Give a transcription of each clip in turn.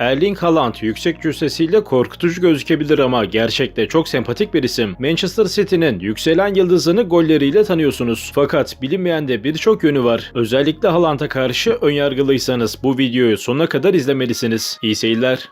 Erling Haaland yüksek cüssesiyle korkutucu gözükebilir ama gerçekte çok sempatik bir isim. Manchester City'nin yükselen yıldızını golleriyle tanıyorsunuz. Fakat bilinmeyen de birçok yönü var. Özellikle Haaland'a karşı önyargılıysanız bu videoyu sonuna kadar izlemelisiniz. İyi seyirler.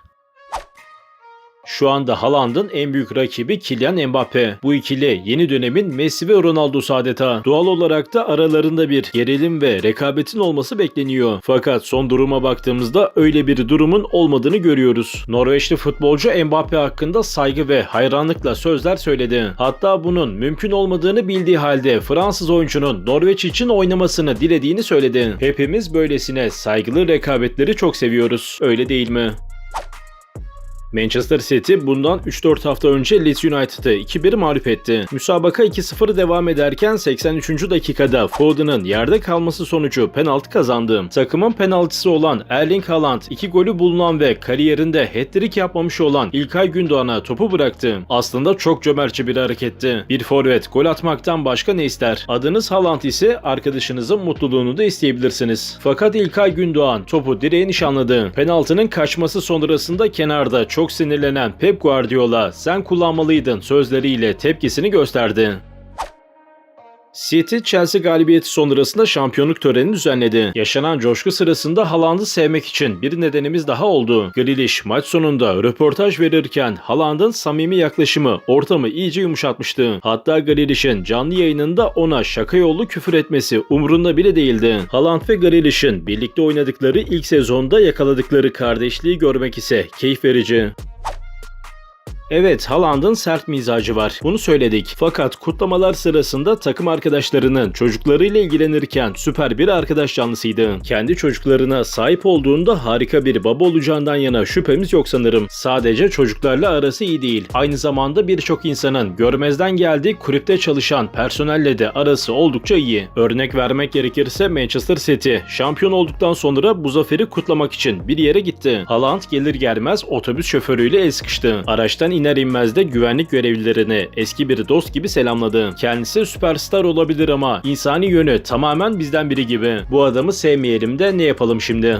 Şu anda Haaland'ın en büyük rakibi Kylian Mbappe. Bu ikili yeni dönemin Messi ve Ronaldo'su adeta. Doğal olarak da aralarında bir gerilim ve rekabetin olması bekleniyor. Fakat son duruma baktığımızda öyle bir durumun olmadığını görüyoruz. Norveçli futbolcu Mbappe hakkında saygı ve hayranlıkla sözler söyledi. Hatta bunun mümkün olmadığını bildiği halde Fransız oyuncunun Norveç için oynamasını dilediğini söyledi. Hepimiz böylesine saygılı rekabetleri çok seviyoruz. Öyle değil mi? Manchester City bundan 3-4 hafta önce Leeds United'ı 2-1 mağlup etti. Müsabaka 2-0 devam ederken 83. dakikada Foden'ın yerde kalması sonucu penaltı kazandı. Takımın penaltısı olan Erling Haaland 2 golü bulunan ve kariyerinde hat-trick yapmamış olan İlkay Gündoğan'a topu bıraktı. Aslında çok cömertçe bir hareketti. Bir forvet gol atmaktan başka ne ister? Adınız Haaland ise arkadaşınızın mutluluğunu da isteyebilirsiniz. Fakat İlkay Gündoğan topu direğe nişanladı. Penaltının kaçması sonrasında kenarda çok sinirlenen Pep Guardiola sen kullanmalıydın sözleriyle tepkisini gösterdi. City Chelsea galibiyeti sonrasında şampiyonluk törenini düzenledi. Yaşanan coşku sırasında Haaland'ı sevmek için bir nedenimiz daha oldu. Grealish maç sonunda röportaj verirken Haaland'ın samimi yaklaşımı ortamı iyice yumuşatmıştı. Hatta Grealish'in canlı yayınında ona şaka yollu küfür etmesi umurunda bile değildi. Haaland ve Grealish'in birlikte oynadıkları ilk sezonda yakaladıkları kardeşliği görmek ise keyif verici. Evet, Haaland'ın sert mizacı var. Bunu söyledik. Fakat kutlamalar sırasında takım arkadaşlarının çocuklarıyla ilgilenirken süper bir arkadaş canlısıydı. Kendi çocuklarına sahip olduğunda harika bir baba olacağından yana şüphemiz yok sanırım. Sadece çocuklarla arası iyi değil. Aynı zamanda birçok insanın görmezden geldiği kulüpte çalışan personelle de arası oldukça iyi. Örnek vermek gerekirse Manchester City şampiyon olduktan sonra bu zaferi kutlamak için bir yere gitti. Haaland gelir gelmez otobüs şoförüyle el sıkıştı. Araçtan iner inmez güvenlik görevlilerini eski bir dost gibi selamladı. Kendisi süperstar olabilir ama insani yönü tamamen bizden biri gibi. Bu adamı sevmeyelim de ne yapalım şimdi?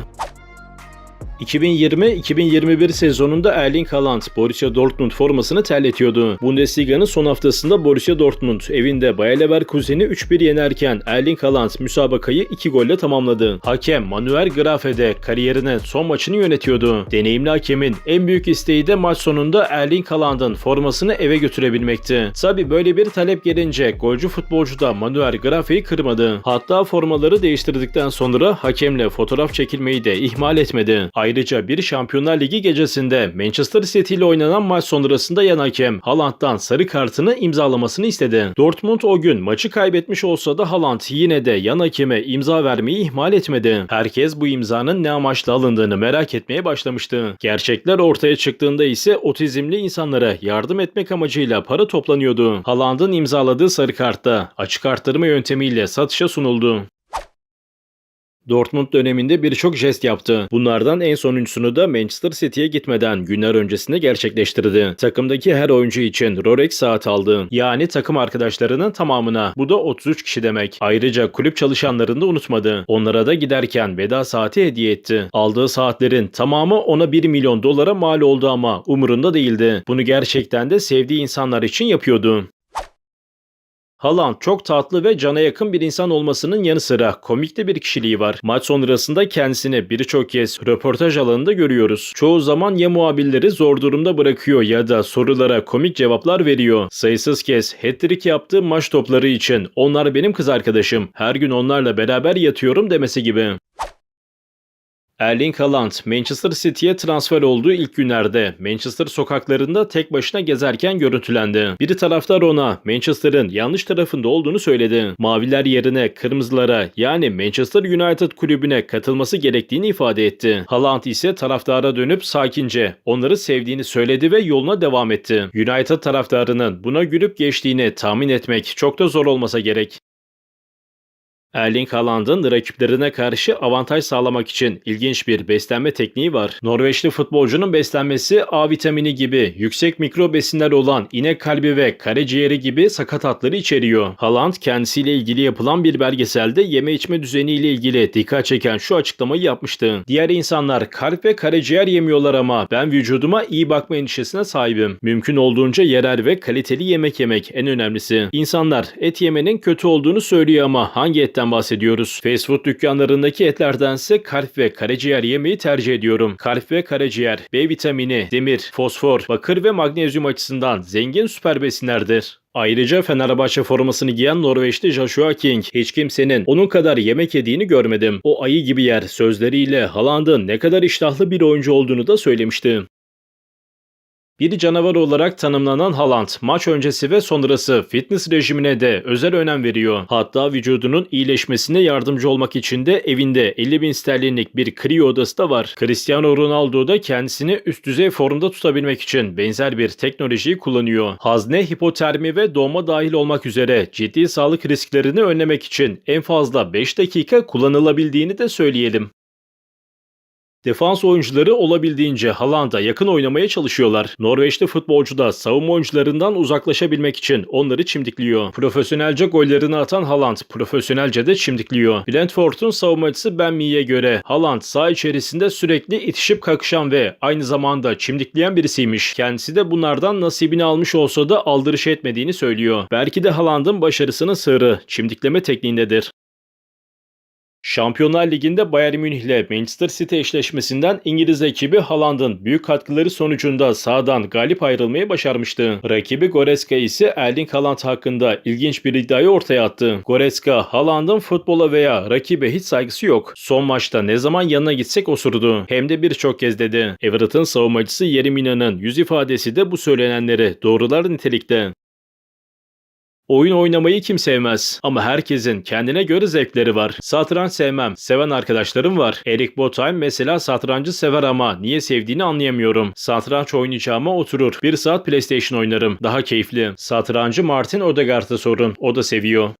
2020-2021 sezonunda Erling Haaland Borussia Dortmund formasını terletiyordu. Bundesliga'nın son haftasında Borussia Dortmund evinde Bayer Leverkusen'i 3-1 yenerken Erling Haaland müsabakayı 2 golle tamamladı. Hakem Manuel Grafe de kariyerinin son maçını yönetiyordu. Deneyimli hakemin en büyük isteği de maç sonunda Erling Haaland'ın formasını eve götürebilmekti. Tabi böyle bir talep gelince golcü futbolcu da Manuel Grafe'yi kırmadı. Hatta formaları değiştirdikten sonra hakemle fotoğraf çekilmeyi de ihmal etmedi. Bir Şampiyonlar Ligi gecesinde Manchester City ile oynanan maç sonrasında yan hakem Haaland'dan sarı kartını imzalamasını istedi. Dortmund o gün maçı kaybetmiş olsa da Haaland yine de yan hakeme imza vermeyi ihmal etmedi. Herkes bu imzanın ne amaçla alındığını merak etmeye başlamıştı. Gerçekler ortaya çıktığında ise otizmli insanlara yardım etmek amacıyla para toplanıyordu. Haaland'ın imzaladığı sarı kartta açık arttırma yöntemiyle satışa sunuldu. Dortmund döneminde birçok jest yaptı. Bunlardan en sonuncusunu da Manchester City'ye gitmeden günler öncesinde gerçekleştirdi. Takımdaki her oyuncu için Rolex saat aldı. Yani takım arkadaşlarının tamamına. Bu da 33 kişi demek. Ayrıca kulüp çalışanlarını da unutmadı. Onlara da giderken veda saati hediye etti. Aldığı saatlerin tamamı ona 1 milyon dolara mal oldu ama umurunda değildi. Bunu gerçekten de sevdiği insanlar için yapıyordu. Haaland çok tatlı ve cana yakın bir insan olmasının yanı sıra komik de bir kişiliği var. Maç sonrasında kendisini birçok kez röportaj alanında görüyoruz. Çoğu zaman ya muhabirleri zor durumda bırakıyor ya da sorulara komik cevaplar veriyor. Sayısız kez hat-trick yaptığı maç topları için onlar benim kız arkadaşım, her gün onlarla beraber yatıyorum demesi gibi. Erling Haaland, Manchester City'ye transfer olduğu ilk günlerde Manchester sokaklarında tek başına gezerken görüntülendi. Bir taraftar ona Manchester'ın yanlış tarafında olduğunu söyledi. Maviler yerine kırmızılara yani Manchester United kulübüne katılması gerektiğini ifade etti. Haaland ise taraftara dönüp sakince onları sevdiğini söyledi ve yoluna devam etti. United taraftarının buna gülüp geçtiğini tahmin etmek çok da zor olmasa gerek. Erling Haaland'ın rakiplerine karşı avantaj sağlamak için ilginç bir beslenme tekniği var. Norveçli futbolcunun beslenmesi A vitamini gibi yüksek mikro besinler olan inek kalbi ve karaciğeri gibi sakatatları içeriyor. Haaland kendisiyle ilgili yapılan bir belgeselde yeme içme düzeniyle ilgili dikkat çeken şu açıklamayı yapmıştı. Diğer insanlar kalp ve karaciğer yemiyorlar ama ben vücuduma iyi bakma endişesine sahibim. Mümkün olduğunca yerel ve kaliteli yemek yemek en önemlisi. İnsanlar et yemenin kötü olduğunu söylüyor ama hangi etten bahsediyoruz? Fast food dükkanlarındaki etlerdense kalp ve karaciğer yemeyi tercih ediyorum. Kalp ve karaciğer, B vitamini, demir, fosfor, bakır ve magnezyum açısından zengin süper besinlerdir. Ayrıca Fenerbahçe formasını giyen Norveçli Joshua King, hiç kimsenin onun kadar yemek yediğini görmedim. O ayı gibi yer sözleriyle Haaland'ın ne kadar iştahlı bir oyuncu olduğunu da söylemişti. Bir canavar olarak tanımlanan Haaland, maç öncesi ve sonrası fitness rejimine de özel önem veriyor. Hatta vücudunun iyileşmesine yardımcı olmak için de evinde 50 bin sterlinlik bir kriyo odası da var. Cristiano Ronaldo da kendisini üst düzey formda tutabilmek için benzer bir teknolojiyi kullanıyor. Hazne, hipotermi ve doğma dahil olmak üzere ciddi sağlık risklerini önlemek için en fazla 5 dakika kullanılabildiğini de söyleyelim. Defans oyuncuları olabildiğince Haaland'a yakın oynamaya çalışıyorlar. Norveçli futbolcu da savunma oyuncularından uzaklaşabilmek için onları çimdikliyor. Profesyonelce gollerini atan Haaland profesyonelce de çimdikliyor. Brentford'un savunmacısı Ben Mee'ye göre Haaland saha içerisinde sürekli itişip kakışan ve aynı zamanda çimdikleyen birisiymiş. Kendisi de bunlardan nasibini almış olsa da aldırış etmediğini söylüyor. Belki de Haaland'ın başarısının sırrı çimdikleme tekniğindedir. Şampiyonlar Ligi'nde Bayern Münih ile Manchester City eşleşmesinden İngiliz ekibi Haaland'ın büyük katkıları sonucunda sahadan galip ayrılmayı başarmıştı. Rakibi Goretzka ise Erling Haaland hakkında ilginç bir iddiayı ortaya attı. Goretzka, Haaland'ın futbola veya rakibe hiç saygısı yok. Son maçta ne zaman yanına gitsek osurdu. Hem de birçok kez dedi. Everton savunmacısı Yeri Mina'nın yüz ifadesi de bu söylenenleri doğrular nitelikte. Oyun oynamayı kim sevmez? Ama herkesin kendine göre zevkleri var. Satranç sevmem. Seven arkadaşlarım var. Eric Botheim mesela satrancı sever ama niye sevdiğini anlayamıyorum. Satranç oynayacağıma oturur. Bir saat PlayStation oynarım. Daha keyifli. Satrancı Martin Odegaard'a sorun. O da seviyor.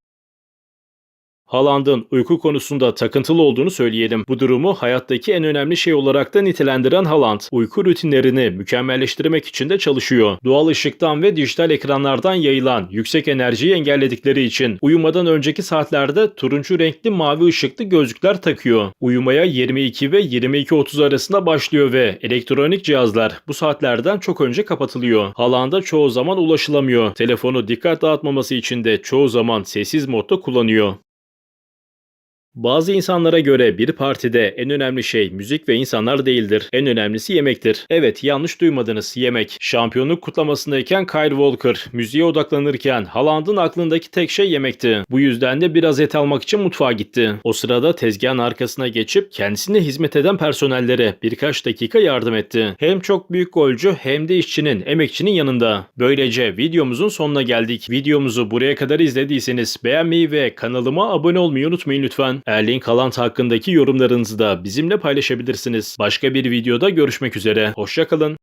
Haaland'ın uyku konusunda takıntılı olduğunu söyleyelim. Bu durumu hayattaki en önemli şey olarak da nitelendiren Haaland, uyku rutinlerini mükemmelleştirmek için de çalışıyor. Doğal ışıktan ve dijital ekranlardan yayılan yüksek enerjiyi engelledikleri için uyumadan önceki saatlerde turuncu renkli mavi ışıklı gözlükler takıyor. Uyumaya 22 ve 22.30 arasında başlıyor ve elektronik cihazlar bu saatlerden çok önce kapatılıyor. Haaland'a çoğu zaman ulaşılamıyor. Telefonu dikkat dağıtmaması için de çoğu zaman sessiz modda kullanıyor. Bazı insanlara göre bir partide en önemli şey müzik ve insanlar değildir. En önemlisi yemektir. Evet yanlış duymadınız yemek. Şampiyonluk kutlamasındayken Kyle Walker müziğe odaklanırken Haaland'ın aklındaki tek şey yemekti. Bu yüzden de biraz et almak için mutfağa gitti. O sırada tezgahın arkasına geçip kendisine hizmet eden personellere birkaç dakika yardım etti. Hem çok büyük golcü hem de işçinin, emekçinin yanında. Böylece videomuzun sonuna geldik. Videomuzu buraya kadar izlediyseniz beğenmeyi ve kanalıma abone olmayı unutmayın lütfen. Erling Haaland hakkındaki yorumlarınızı da bizimle paylaşabilirsiniz. Başka bir videoda görüşmek üzere. Hoşçakalın.